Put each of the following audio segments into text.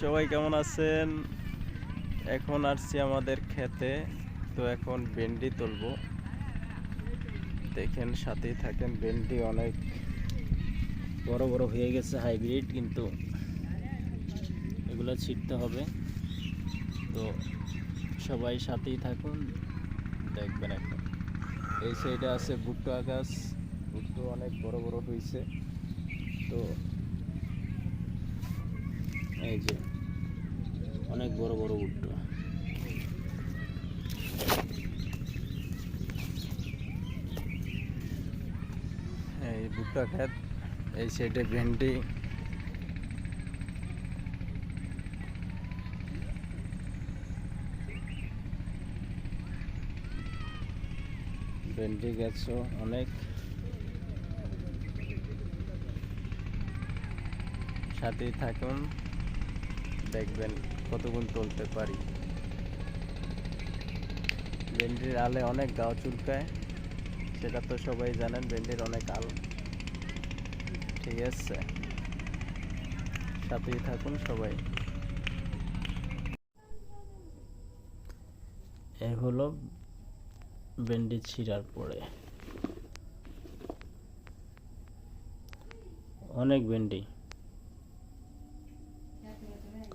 সবাই কেমন আছেন? এখন আসছি আমাদের খেতে। তো এখন ভেন্ডি তুলবো। দেখেন, সাথেই থাকেন, ভেন্ডি অনেক বড় বড় হয়ে গেছে হাইব্রিড, কিন্তু এগুলো ছিটতে হবে। তো সবাই সাথেই থাকুন। দেখবেন এখন। এই সাইডে আছে ভুট্টো গাছ। ভুট্টো অনেক বড় বড় হয়েছে তো এই যে, অনেক বড় বড় ভুট্টো এই ভুট্টা খেত এই সাইডে ভেন্ডি। ভেন্ডি গাছও অনেক। সাথেই থাকুন। দেখবেন কতগুণ তুলতে পারি। ভেন্ডির আলে অনেক গাও চুলকায়, সেটা তো সবাই জানেন, ভেন্ডির অনেক আল। ঠিক আছে। সাথেই থাকুন সবাই। এ হলো ভেন্ডি ছিঁড়ার পরে। অনেক ভেন্ডি।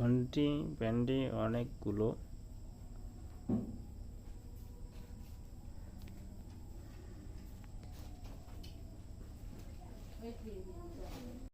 ঘন্টি ব্যান্ডে অনেকগুলো Thank you.